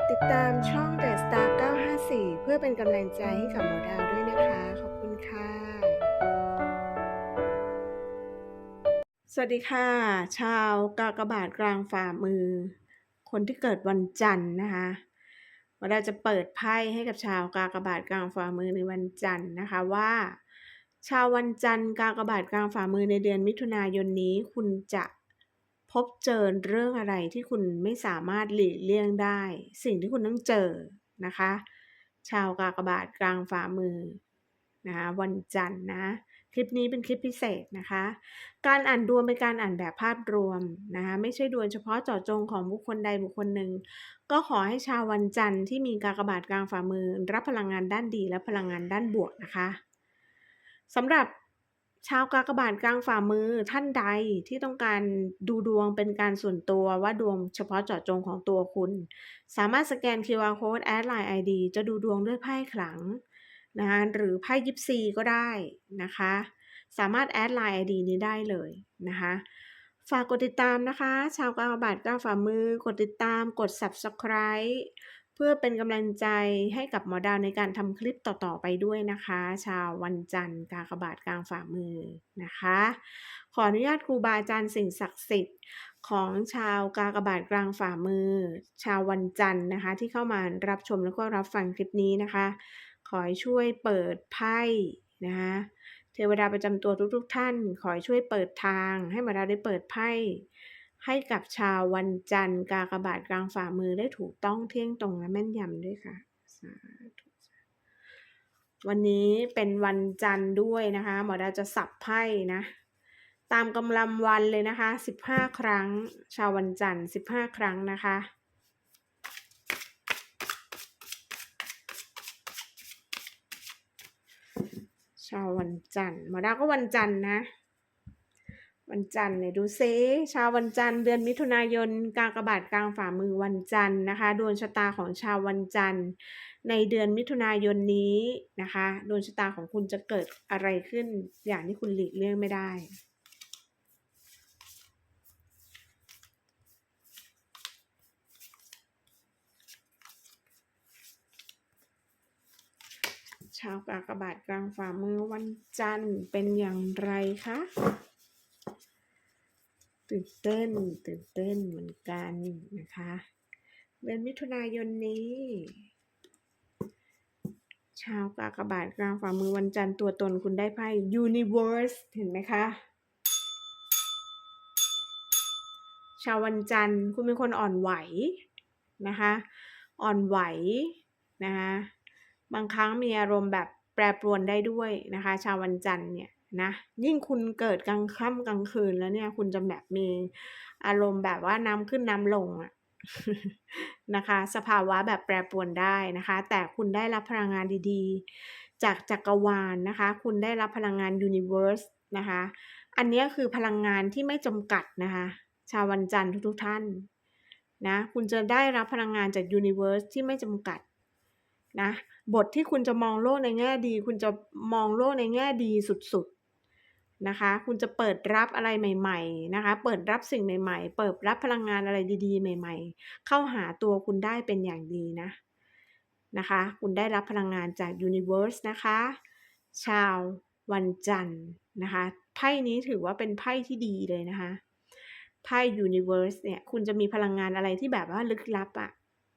ดติดตามช่อง The Star 954 เพื่อเป็นกำลังใจให้กับหมอดาวด้วยนะคะ ขอบคุณค่ะ สวัสดีค่ะ ชาวกากบาทกลางฝ่ามือ คนที่เกิดวันจันทร์นะคะหมอดาจะเปิดไพ่ให้กับชาวกากบาทกลางฝ่ามือในวันจันทร์นะคะว่า ชาววันจันทร์กากบาทกลางฝ่ามือในเดือนมิถุนายนนี้คุณจะ พบเจอเรื่องอะไรที่คุณไม่สามารถหลีกเลี่ยงได้ สิ่งที่คุณต้องเจอนะคะ ชาวกากบาทกลางฝ่ามือนะคะวันจันทร์นะคลิปนี้เป็นคลิปพิเศษนะคะ การอ่านดวงเป็นการอ่านแบบภาพรวมนะคะไม่ใช่ดวงเฉพาะเจาะจงของบุคคลใดบุคคลหนึ่ง ก็ขอให้ชาววันจันทร์ที่มีกากบาทกลางฝ่ามือ รับพลังงานด้านดีและพลังงานด้านบวกนะคะสำหรับ ชาวกากบาทกลางฝ่ามือท่านใดที่ต้องการดูดวงเป็นการส่วนตัวว่าดวงเฉพาะเจาะจงของตัวคุณ สามารถสแกน QR code แอดไลน์ ID จะดูดวงด้วยไพ่ขลังนะคะหรือไพ่ยิปซีก็ได้นะคะ สามารถแอดไลน์ ID นี้ได้เลยนะคะฝากกดติดตามนะคะ ชาวกากบาทก้าวฝ่ามือกดติดตามกด subscribe เพื่อเป็นกำลังใจให้กับหมอดาวในการทำคลิปต่อๆไปด้วยนะคะ ชาววันจันทร์กากบาทกลางฝ่ามือนะคะ ขออนุญาตครูบาอาจารย์สิ่งศักดิ์สิทธิ์ของชาวกากบาทกลางฝ่ามือ ชาววันจันทร์นะคะ ที่เข้ามารับชมแล้วก็รับฟังคลิปนี้นะคะ ขอให้ช่วยเปิดไพ่นะคะเทวดาประจำตัวทุกๆ ท่าน ขอให้ช่วยเปิดทางให้หมาดาวได้เปิดไพ่ ให้กับชาววันจันทร์กากบาทกลางฝ่ามือได้ถูกต้องเที่ยงตรงและแม่นยำด้วยค่ะสาธุวันนี้เป็นวันจันทร์ด้วยนะคะ หมอดาจะสับไพ่นะ ตามกำลังวันเลยนะคะสิบห้าครั้ง ชาววันจันทร์สิบห้าครั้งนะคะชาววันจันทร์หมอดาก็วันจันทร์นะ วันจันทร์เนี่ยดูเซชาววันจันทร์เดือนมิถุนายนกากระบาทกลางฝ่ามือวันจันทร์นะคะดวงชะตาของชาววันจันทร์ ในเดือนมิถุนายนนี้นะคะดวงชะตาของคุณจะเกิดอะไรขึ้น อย่างที่คุณหลีกเลี่ยงไม่ได้ชาวกากบาทกลางฝ่ามือวันจันทร์เป็นอย่างไรคะ ตื่นเต้นตื่นเต้นเหมือนกันนะคะเดือนมิถุนายนนี้ชาวกากบาทกลางฝ่ามือวันจันทร์ตัวตนคุณได้ไพ่ Universe เห็นไหมคะ ชาววันจันทร์คุณเป็นคนอ่อนไหวนะคะ อ่อนไหวนะคะ บางครั้งมีอารมณ์แบบแปรปรวนได้ด้วยนะคะ ชาววันจันทร์เนี่ย นะยิ่งคุณเกิดกลางค่ำกลางคืนแล้วเนี่ย คุณจะแบบมีอารมณ์แบบว่าน้ำขึ้นน้ำลงอะนะคะ สภาวะแบบแปรปรวนได้นะคะ แต่คุณได้รับพลังงานดีๆ จากจักรวาลนะคะ คุณได้รับพลังงานยูนิเวอร์สนะคะ อันนี้คือพลังงานที่ไม่จำกัดนะคะ ชาววันจันทร์ทุกๆท่านนะคุณจะได้รับพลังงานจากยูนิเวอร์สที่ไม่จำกัดนะบทที่คุณจะมองโลกในแง่ดี คุณจะมองโลกในแง่ดีสุดๆ นะคะ คุณจะเปิดรับอะไรใหม่ ๆ นะคะ เปิดรับสิ่งใหม่ ๆ เปิดรับพลังงานอะไรดี ๆ ใหม่ ๆ เข้าหาตัวคุณได้เป็นอย่างดีนะนะคะ คุณได้รับพลังงานจากยูนิเวอร์สนะคะ ชาววันจันทร์นะคะ ไพ่นี้ถือว่าเป็นไพ่ที่ดีเลยนะคะ ไพ่ยูนิเวอร์สเนี่ย คุณจะมีพลังงานอะไรที่แบบว่าลึกลับอะ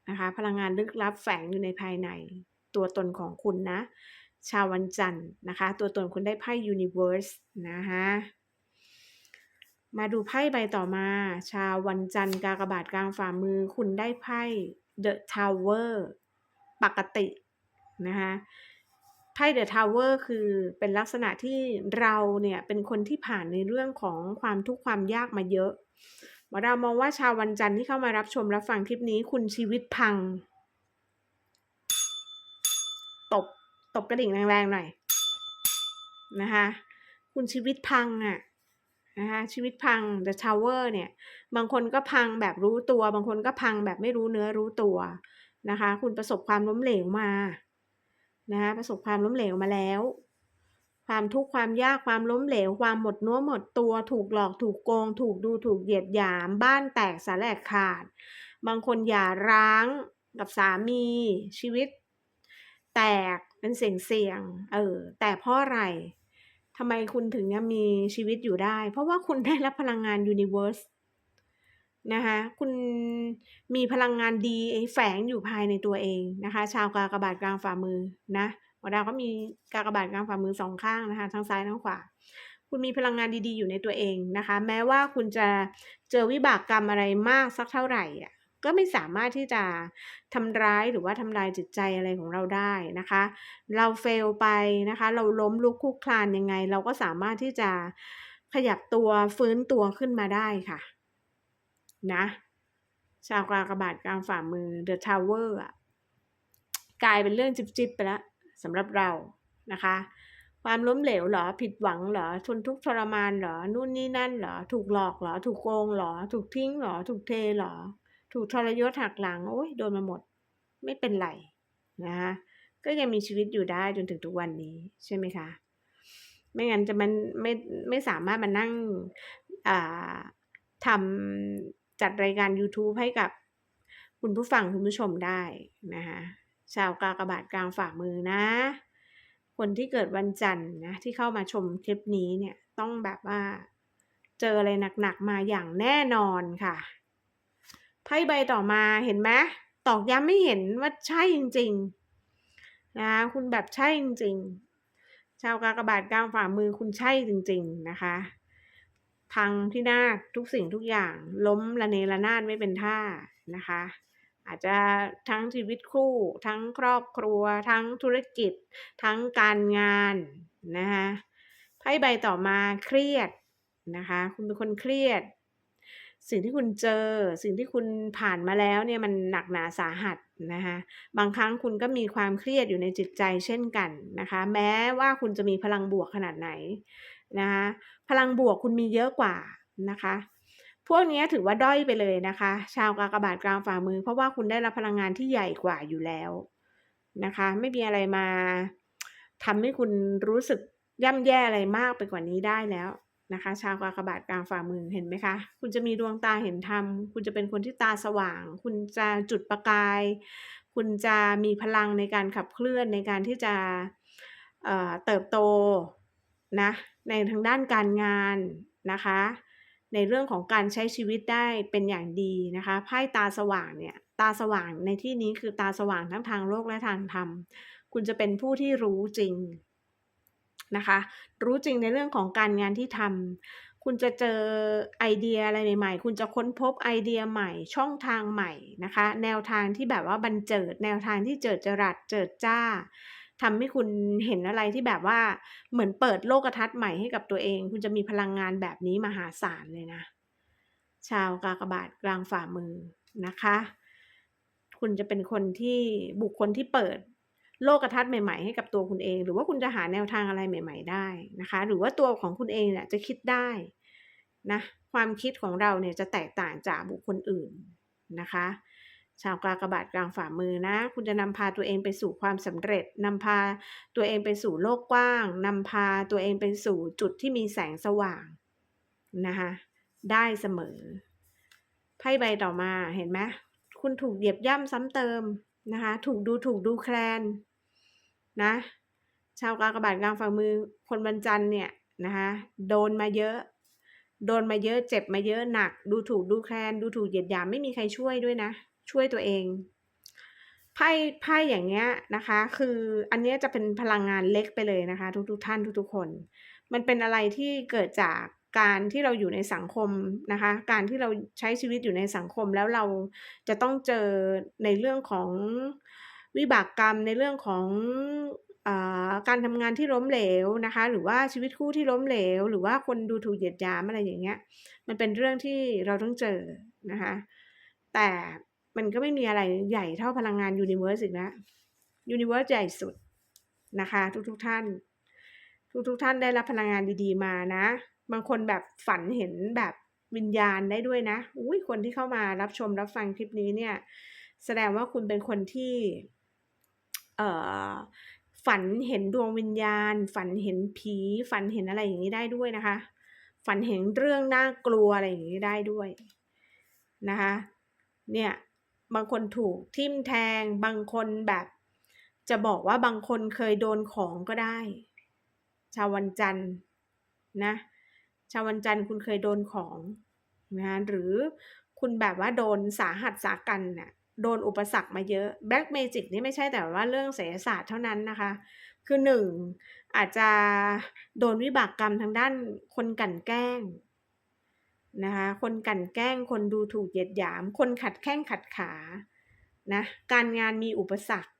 นะคะ พลังงานลึกลับแฝงอยู่ในภายในตัวตนของคุณนะ ชาววันจันทร์นะคะ ตัวตนคุณได้ไพ่ยูนิเวอร์สนะคะมาดูไพ่ใบต่อมา ชาววันจันทร์กากบาทกลางฝ่ามือ คุณได้ไพ่ The Tower ปกตินะคะไพ่ The Tower คือเป็นลักษณะที่เราเนี่ย เป็นคนที่ผ่านในเรื่องของความทุกข์ความยากมาเยอะหมอดาวมองว่าชาววันจันทร์ที่เข้ามารับชมรับฟังคลิปนี้ คุณชีวิตพัง ตบ ตบกระดิ่งแรงๆหน่อยนะคะคุณชีวิตพังอะนะคะชีวิตพัง The Tower เนี่ย บางคนก็พังแบบรู้ตัว บางคนก็พังแบบไม่รู้เนื้อรู้ตัวนะคะ คุณประสบความล้มเหลวมานะคะประสบความล้มเหลวมาแล้ว ความทุกข์ความยากความล้มเหลว ความหมดเนื้อหมดตัว ถูกหลอกถูกโกง ถูกดูถูกเหยียดหยาม บ้านแตกสาแหลกขาด บางคนหย่าร้างกับสามีชีวิต แตก เป็นเสี่ยงเสี่ยงเออ แต่เพราะอะไรทำไมคุณถึงยังมีชีวิตอยู่ได้ เพราะว่าคุณได้รับพลังงานยูนิเว r ร์สนะคะคุณมีพลังงานดีแฝงอยู่ภายในตัวเองนะคะ ชาวกากบาทกลางฝ่ามือนะหมอดาวก็มีกากบาทกลางฝ่ามือสองข้างนะคะทั้งซ้ายทั้งขวา คุณมีพลังงานดีๆอยู่ในตัวเองนะคะ แม้ว่าคุณจะเจอวิบากกรรมอะไรมากสักเท่าไหร่อะ ก็ไม่สามารถที่จะทำร้ายหรือว่าทำลายจิตใจอะไรของเราได้นะคะ เราเฟลไปนะคะ เราล้มลุกคลุกคลานยังไง เราก็สามารถที่จะขยับตัวฟื้นตัวขึ้นมาได้ค่ะ นะ ชาวกากบาทกลางฝ่ามือ The Tower อะกลายเป็นเรื่องจิบๆไปแล้วสำหรับเรานะคะ ความล้มเหลวเหรอผิดหวังเหรอทนทุกข์ทรมานเหรอนู่นนี่นั่นเหรอถูกหลอกเหรอถูกโกงเหรอถูกทิ้งเหรอถูกเทเหรอ ถูกทรยศหักหลังโอ้ยโดนมาหมด ไม่เป็นไรนะคะก็ยังมีชีวิตอยู่ได้จนถึงทุกวันนี้ใช่ไหมคะ ไม่งั้นจะมันไม่ไม่สามารถมานั่งทำจัดรายการ YouTube ให้กับคุณผู้ฟังคุณผู้ชมได้นะคะชาวกากบาทกลางฝ่ามือนะ คนที่เกิดวันจันทร์นะที่เข้ามาชมคลิปนี้เนี่ยต้องแบบว่า เจออะไรหนักๆมาอย่างแน่นอนค่ะ ไพ่ใบต่อมาเห็นไหมตอกย้ำไม่เห็นว่าใช่จริงๆนะคุณแบบใช่จริงๆชาวกากบาทกลางฝ่ามือคุณใช่จริง ๆนะคะพังพินาศทุกสิ่งทุกอย่าง ล้มระเนระนาดไม่เป็นท่านะคะ อาจจะทั้งชีวิตคู่ ทั้งครอบครัว ทั้งธุรกิจ ทั้งการงานนะคะไพ่ใบต่อมาเครียดนะคะ คุณเป็นคนเครียด สิ่งที่คุณเจอ สิ่งที่คุณผ่านมาแล้วเนี่ยมันหนักหนาสาหัสนะคะบางครั้งคุณก็มีความเครียดอยู่ในจิตใจเช่นกันนะคะ แม้ว่าคุณจะมีพลังบวกขนาดไหนนะคะพลังบวกคุณมีเยอะกว่านะคะ พวกนี้ถือว่าด้อยไปเลยนะคะ ชาวกากบาทกลางฝ่ามือ เพราะว่าคุณได้รับพลังงานที่ใหญ่กว่าอยู่แล้วนะคะ ไม่มีอะไรมาทำให้คุณรู้สึกย่ำแย่อะไรมากไปกว่านี้ได้แล้ว นะคะ ชาวกากบาทกลางฝ่ามือเห็นไหมคะ คุณจะมีดวงตาเห็นธรรม คุณจะเป็นคนที่ตาสว่าง คุณจะจุดประกาย คุณจะมีพลังในการขับเคลื่อนในการที่จะเเติบโตนะในทางด้านการงานนะคะ ในเรื่องของการใช้ชีวิตได้เป็นอย่างดีนะคะไพ่ตาสว่างเนี่ยตาสว่างในที่นี้คือตาสว่างทั้งทางโลกและทางธรรม คุณจะเป็นผู้ที่รู้จริง นะคะ รู้จริงในเรื่องของการงานที่ทำคุณจะเจอไอเดียอะไรใหม่ๆ คุณจะค้นพบไอเดียใหม่ ช่องทางใหม่นะคะ แนวทางที่แบบว่าบันเจิด แนวทางที่เจิดจรัสเจิดจ้าทำให้คุณเห็นอะไรที่แบบว่าเหมือนเปิดโลกทัศน์ใหม่ให้กับตัวเอง คุณจะมีพลังงานแบบนี้มหาศาลเลยนะ ชาวกากบาทกลางฝ่ามือนะคะ คุณจะเป็นคนที่บุคคลที่เปิด โลกทัศน์ใหม่ๆ ให้กับตัวคุณเอง หรือว่าคุณจะหาแนวทางอะไรใหม่ ๆ ได้นะคะ หรือว่าตัวของคุณเองเนี่ยจะคิดได้นะความคิดของเราเนี่ยจะแตกต่างจากบุคคลอื่นนะคะ ชาวกากบาทกลางฝ่ามือนะ คุณจะนำพาตัวเองไปสู่ความสำเร็จนำพาตัวเองไปสู่โลกกว้างนำพาตัวเองไปสู่จุดที่มีแสงสว่างนะคะได้เสมอไพ่ใบต่อมาเห็นไหมคุณถูกเหยียบย่ำซ้ำเติมนะคะ ถูกดูถูกดูแคลน นะ ชาวกากบาทกลางฝ่ามือคนบรรจันเนี่ยนะคะโดนมาเยอะ โดนมาเยอะเจ็บมาเยอะหนัก ดูถูกดูแคลนดูถูกเหยียดหยามไม่มีใครช่วยด้วยนะ ช่วยตัวเองไพ่ไพ่อย่างเงี้ยนะคะ คืออันนี้จะเป็นพลังงานเล็กไปเลยนะคะ ทุกทุกท่านทุกทุกคน มันเป็นอะไรที่เกิดจากการที่เราอยู่ในสังคมนะคะ การที่เราใช้ชีวิตอยู่ในสังคมแล้วเราจะต้องเจอในเรื่องของ วิบากกรรมในเรื่องของอการทำงานที่ล้มเหลวนะคะ หรือว่าชีวิตคู่ที่ล้มเหลว หรือว่าคนดูถูกเหยียดหยามอะไรอย่างเงี้ย มันเป็นเรื่องที่เราต้องเจอนะคะ แต่มันก็ไม่มีอะไรใหญ่เท่าพลังงานยูนิเวอร์สอีกแล้วยูนิเวอร์สใหญ่สุดนะคะ ทุกๆทท่าน ทุกๆทท่านได้รับพลังงานดีๆมานะ บางคนแบบฝันเห็นแบบวิญญาณได้ด้วยนะ อุ้ยคนที่เข้ามารับชมรับฟังคลิปนี้เนี่ย แสดงว่าคุณเป็นคนที่ ฝันเห็นดวงวิญญาณ ฝันเห็นผี ฝันเห็นอะไรอย่างนี้ได้ด้วยนะคะ ฝันเห็นเรื่องน่ากลัวอะไรอย่างนี้ได้ด้วยนะคะ เนี่ยบางคนถูกทิ่มแทง บางคนแบบ จะบอกว่าบางคนเคยโดนของก็ได้ ชาววันจันทร์นะ ชาววันจันทร์คุณเคยโดนของนะหรือคุณแบบว่าโดนสาหัสสากันน่ะ โดนอุปสรรคมาเยอะแบล็กเมจิกนี่ไม่ใช่แต่ว่าเรื่องเสศาสตร์เท่านั้นนะคะ คือหนึ่งอาจจะโดนวิบากกรรมทางด้านคนกั่นแกล้งนะคะคนกั่นแกล้งคนดูถูกเหยียดหยาม คนขัดแข้งขัดขานะการงานมีอุปสรรค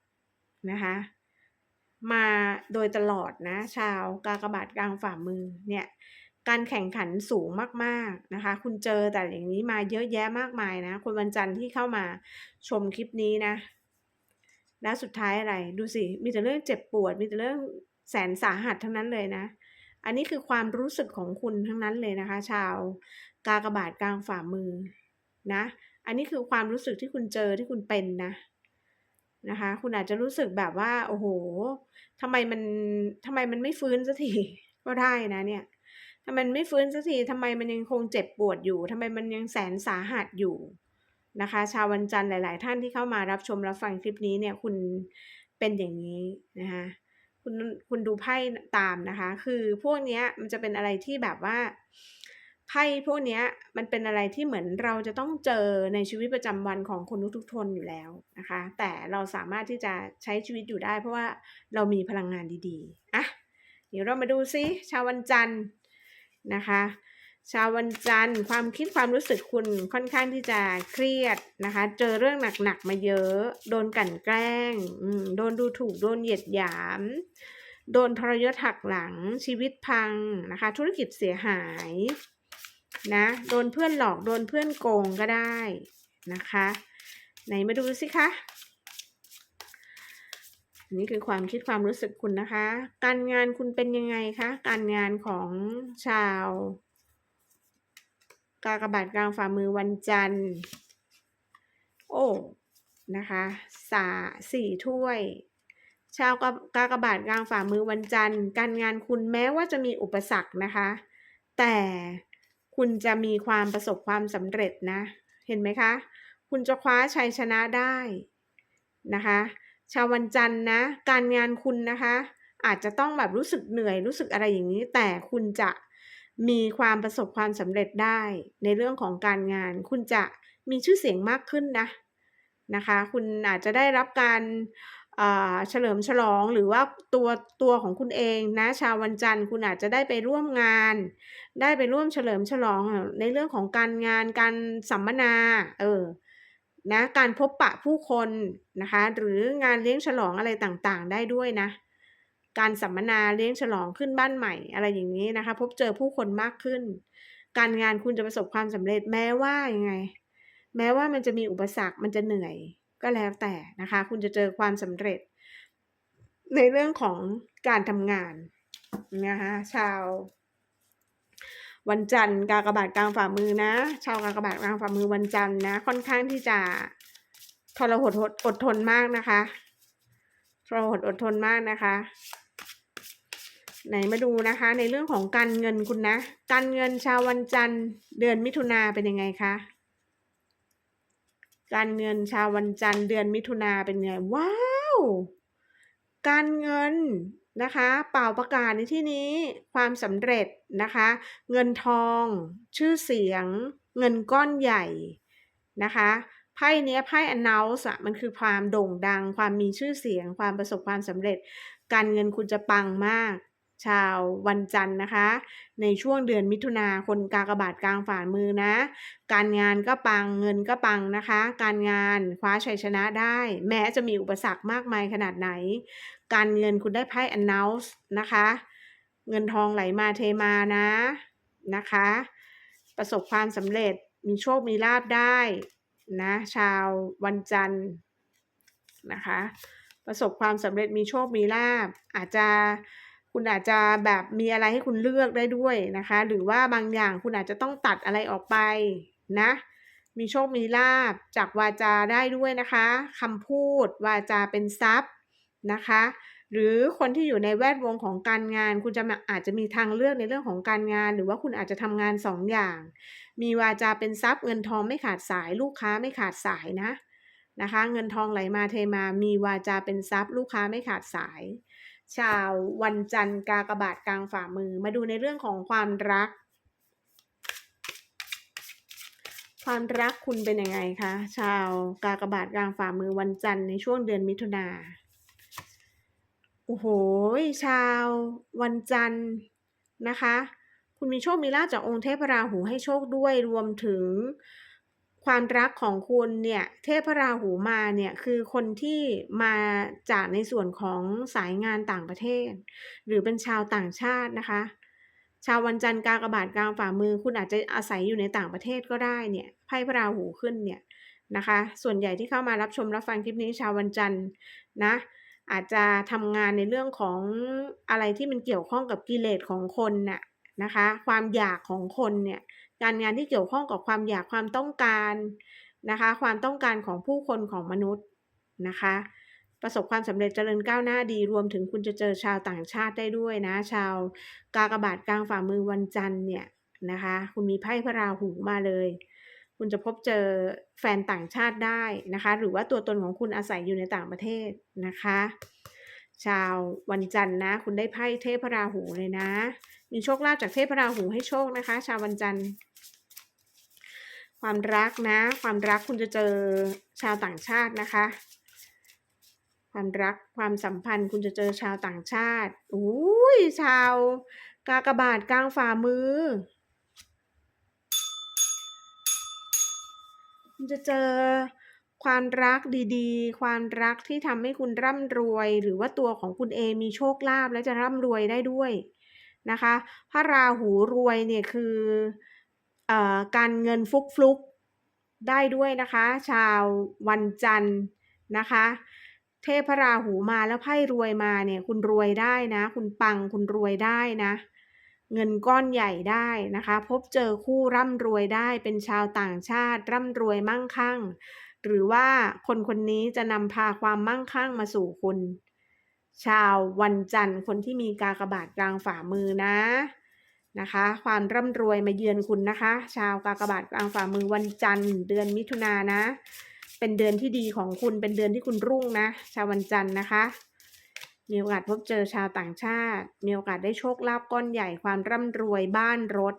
นะคะมาโดยตลอดนะ ชาวกากบาทกลางฝ่ามือเนี่ย การแข่งขันสูงมากๆนะคะ คุณเจอแต่อย่างนี้มาเยอะแยะมากมายนะ คนวันจันทร์ที่เข้ามาชมคลิปนี้นะ แล้วสุดท้ายอะไร ดูสิ มีแต่เรื่องเจ็บปวด มีแต่เรื่องแสนสาหัสทั้งนั้นเลยนะ อันนี้คือความรู้สึกของคุณทั้งนั้นเลยนะคะ ชาวกากบาทกลางฝ่ามือนะ อันนี้คือความรู้สึกที่คุณเจอที่คุณเป็นนะนะคะ คุณอาจจะรู้สึกแบบว่า โอ้โหทำไมมันทำไมมันไม่ฟื้นสักทีก็ได้นะเนี่ย ทำไมมันไม่ฟื้นสักทีทำไมมันยังคงเจ็บปวดอยู่ทำไมมันยังแสนสาหัสอยู่นะคะ ชาววันจันทร์หลาย ๆ ท่านที่เข้ามารับชมรับฟังคลิปนี้เนี่ยคุณเป็นอย่างนี้นะคะคุณคุณดูไพ่ตามนะคะ คือพวกนี้มันจะเป็นอะไรที่แบบว่าไพ่พวกนี้มันเป็นอะไรที่เหมือนเราจะต้องเจอในชีวิตประจำวันของคนทุกๆทนอยู่แล้วนะคะ แต่เราสามารถที่จะใช้ชีวิตอยู่ได้ เพราะว่าเรามีพลังงานดีๆอะเดี๋ยวเรามาดูซิชาววันจันทร์ นะคะ ชาววันจันทร์ความคิดความรู้สึกคุณค่อนข้างที่จะเครียดนะคะ เจอเรื่องหนักๆมาเยอะ โดนกลั่นแกล้งโดนดูถูกโดนเหยียดหยาม โดนทรยศหักหลังชีวิตพังนะคะ ธุรกิจเสียหายนะโดนเพื่อนหลอกโดนเพื่อนโกงก็ได้นะคะ ไหนมาดูสิคะ นี่คือความคิดความรู้สึกคุณนะคะ การงานคุณเป็นยังไงคะ การงานของชาว กากบาทกลางฝ่ามือวันจันทร์ โอ้ นะคะสาสี่ถ้วย ชาวกากบาทกลางฝ่ามือวันจันทร์ การงานคุณแม้ว่าจะมีอุปสรรคนะคะ แต่คุณจะมีความประสบความสำเร็จนะ เห็นไหมคะ คุณจะคว้าชัยชนะได้นะคะ ชาววันจันทร์นะ การงานคุณนะคะ อาจจะต้องแบบรู้สึกเหนื่อยรู้สึกอะไรอย่างนี้ แต่คุณจะมีความประสบความสำเร็จได้ ในเรื่องของการงาน คุณจะมีชื่อเสียงมากขึ้นนะนะคะ คุณอาจจะได้รับการเฉลิมฉลองหรือว่าตัวตัวของคุณเองนะชาววันจันทร์คุณอาจจะได้ไปร่วมงาน ได้ไปร่วมเฉลิมฉลองในเรื่องของการงานการสัมมนาเออ นะการพบปะผู้คนนะคะหรืองานเลี้ยงฉลองอะไรต่างๆ ได้ด้วยนะ การสัมมนาเลี้ยงฉลองขึ้นบ้านใหม่ อะไรอย่างนี้นะคะ พบเจอผู้คนมากขึ้น การงานคุณจะประสบความสำเร็จแม้ว่ายังไง แม้ว่ามันจะมีอุปสรรคมันจะเหนื่อยก็แล้วแต่นะคะ คุณจะเจอความสำเร็จ ในเรื่องของการทำงานนะคะชาว วันจันทร์กากบาทกลางฝ่ามือนะ ชาวกากบาทกลางฝ่ามือวันจันทร์นะ ค่อนข้างที่จะทรหดอดทนมากนะคะทรหดอดทนมากนะคะ ไหนมาดูนะคะ ในเรื่องของการเงินคุณนะ การเงินชาววันจันทร์เดือนมิถุนาเป็นยังไงคะการเงินชาววันจันทร์เดือนมิถุนาเป็นไงว้าว การเงิน นะคะ เป่าประกาศในที่นี้ความสำเร็จนะคะ เงินทอง ชื่อเสียง เงินก้อนใหญ่นะคะไพ่นี้ไพ่ announce อะมันคือความโด่งดัง ความมีชื่อเสียง ความประสบความสำเร็จ การเงินคุณจะปังมาก ชาววันจันทร์นะคะ ในช่วงเดือนมิถุนาคนกากบาทกลางฝ่ามือนะ การงานก็ปังเงินก็ปังนะคะ การงานคว้าชัยชนะได้ แม้จะมีอุปสรรคมากมายขนาดไหน การเงินคุณได้ไพ่ announce นะคะ เงินทองไหลมาเทมานะนะคะ ประสบความสำเร็จมีโชคมีลาบได้นะชาววันจันทร์นะคะ ประสบความสำเร็จมีโชคมีลาบ อาจจะคุณอาจจะแบบมีอะไรให้คุณเลือกได้ด้วยนะคะ หรือว่าบางอย่างคุณอาจจะต้องตัดอะไรออกไปนะ มีโชคมีลาบจากวาจาได้ด้วยนะคะคำพูดวาจาเป็นทรัพย์ นะคะ หรือคนที่อยู่ในแวดวงของการงาน คุณจะอาจจะมีทางเลือกในเรื่องของการงาน หรือว่าคุณอาจจะทำงานสองอย่าง มีวาจาเป็นทรัพย์เงินทองไม่ขาดสาย ลูกค้าไม่ขาดสายนะนะคะ เงินทองไหลมาเทมา มีวาจาเป็นทรัพย์ ลูกค้าไม่ขาดสาย ชาววันจันทร์กากบาทกลางฝ่ามือ มาดูในเรื่องของความรัก ความรักคุณเป็นยังไงคะ ชาวกากบาทกลางฝ่ามือวันจันทร์ในช่วงเดือนมิถุนา โอ้โห ชาววันจันทร์นะคะ คุณมีโชคมีลาภจากองค์เทพราหูให้โชคด้วยรวมถึงความรักของคุณเนี่ยเทพราหูมาเนี่ยคือคนที่มาจากในส่วนของสายงานต่างประเทศ หรือเป็นชาวต่างชาตินะคะ ชาววันจันทร์กากบาทกลางฝ่ามือ คุณอาจจะอาศัยอยู่ในต่างประเทศก็ได้เนี่ยไพ่พระราหูขึ้นเนี่ยนะคะ ส่วนใหญ่ที่เข้ามารับชมรับฟังคลิปนี้ชาววันจันทร์นะ อาจจะทำงานในเรื่องของอะไรที่มันเกี่ยวข้องกับกิเลสของคนน่ะนะคะ ความอยากของคนเนี่ยการงานที่เกี่ยวข้องกับความอยากความต้องการนะคะ ความต้องการของผู้คนของมนุษย์นะคะ ประสบความสำเร็จเจริญก้าวหน้าดีรวมถึงคุณจะเจอชาวต่างชาติได้ด้วยนะ ชาวกากบาทกลางฝ่ามือวันจันทร์เนี่ยนะคะ คุณมีไพ่พระราหูมาเลย คุณจะพบเจอแฟนต่างชาติได้นะคะ หรือว่าตัวตนของคุณอาศัยอยู่ในต่างประเทศนะคะ ชาววันจันทร์นะ คุณได้ไพ่เทพราหูเลยนะ มีโชคลาภจากเทพราหูให้โชคนะคะ ชาววันจันทร์ความรักนะ ความรักคุณจะเจอชาวต่างชาตินะคะ ความรักความสัมพันธ์คุณจะเจอชาวต่างชาติอุ้ยชาวกากบาทกลางฝ่ามือ คุณจะเจอความรักดีๆ ความรักที่ทำให้คุณร่ำรวย หรือว่าตัวของคุณเองมีโชคลาภและจะร่ำรวยได้ด้วยนะคะพระราหูรวยเนี่ยคืออการเงินฟุกฟุกได้ด้วยนะคะ ชาววันจันทร์นะคะ เทพพระราหูมาแล้วไพ่รวยมาเนี่ยคุณรวยได้นะ คุณปังคุณรวยได้นะ เงินก้อนใหญ่ได้นะคะ พบเจอคู่ร่ำรวยได้เป็นชาวต่างชาติร่ำรวยมั่งคั่ง หรือว่าคนคนนี้จะนำพาความมั่งคั่งมาสู่คุณ ชาววันจันทร์คนที่มีกากบาทกลางฝ่ามือนะนะคะ ความร่ำรวยมาเยือนคุณนะคะ ชาวกากบาทกลางฝ่ามือวันจันทร์เดือนมิถุนานะ เป็นเดือนที่ดีของคุณเป็นเดือนที่คุณรุ่งนะ ชาววันจันทร์นะคะ มีโอกาสพบเจอชาวต่างชาติ มีโอกาสได้โชคลาภก้อนใหญ่ความร่ำรวยบ้านรถ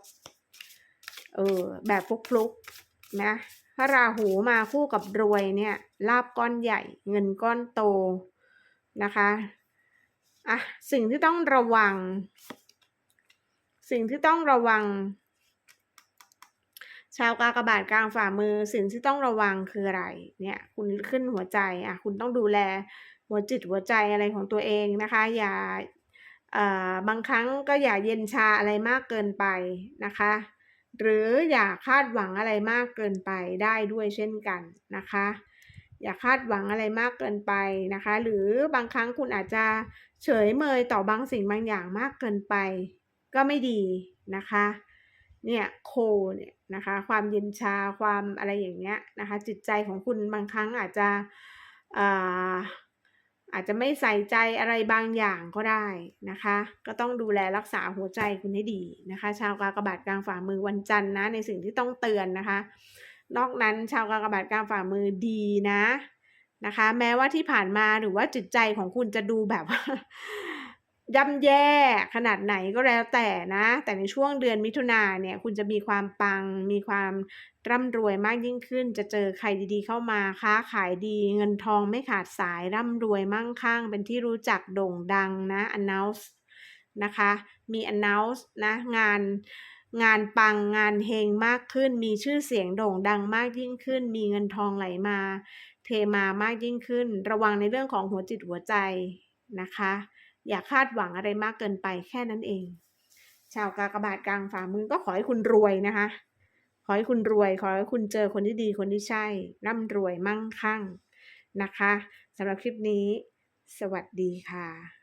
เออแบบฟลุกๆนะพระราหูมาคู่กับรวยเนี่ยลาบก้อนใหญ่ เงินก้อนโตนะคะอะสิ่งที่ต้องระวัง สิ่งที่ต้องระวัง ชาวกากบาทกลางฝ่ามือ สิ่งที่ต้องระวังคืออะไรเนี่ย คุณขึ้นหัวใจอะคุณต้องดูแล หัวจิตหัวใจอะไรของตัวเองนะคะ อย่าบางครั้งก็อย่าเย็นชาอะไรมากเกินไปนะคะ หรืออย่าคาดหวังอะไรมากเกินไปได้ด้วยเช่นกันนะคะ อย่าคาดหวังอะไรมากเกินไปนะคะ หรือบางครั้งคุณอาจจะเฉยเมยต่อบางสิ่งบางอย่างมากเกินไป ก็ไม่ดีนะคะเนี่ยโคเนี่ยนะคะความเย็นชาความอะไรอย่างเงี้ยนะคะจิตใจของคุณบางครั้งอาจจะอา อาจจะไม่ใส่ใจอะไรบางอย่างก็ได้นะคะ ก็ต้องดูแลรักษาหัวใจคุณให้ดีนะคะ ชาวกากบาทกลางฝ่ามือวันจันทร์นะ ในสิ่งที่ต้องเตือนนะคะ นอกนั้นชาวกากบาทกลางฝ่ามือดีนะนะคะ แม้ว่าที่ผ่านมาหรือว่าจิตใจของคุณจะดูแบบ ย่ำแย่ขนาดไหนก็แล้วแต่นะ แต่ในช่วงเดือนมิถุนาเนี่ย คุณจะมีความปัง มีความร่ำรวยมากยิ่งขึ้น จะเจอใครดีๆเข้ามาค้าขายดี เงินทองไม่ขาดสายร่ำรวยมั่งคั่ง เป็นที่รู้จักโด่งดังนะ announce นะคะ มี announce นะงานงานปังงานเฮงมากขึ้น มีชื่อเสียงโด่งดังมากยิ่งขึ้น มีเงินทองไหลมา เทมามากยิ่งขึ้น ระวังในเรื่องของหัวจิตหัวใจนะคะ อย่าคาดหวังอะไรมากเกินไปแค่นั้นเอง ชาวกากบาทกลางฝ่ามือก็ขอให้คุณรวยนะคะ ขอให้คุณรวย ขอให้คุณเจอคนที่ดีคนที่ใช่ ร่ำรวยมั่งคั่งนะคะสำหรับคลิปนี้ สวัสดีค่ะ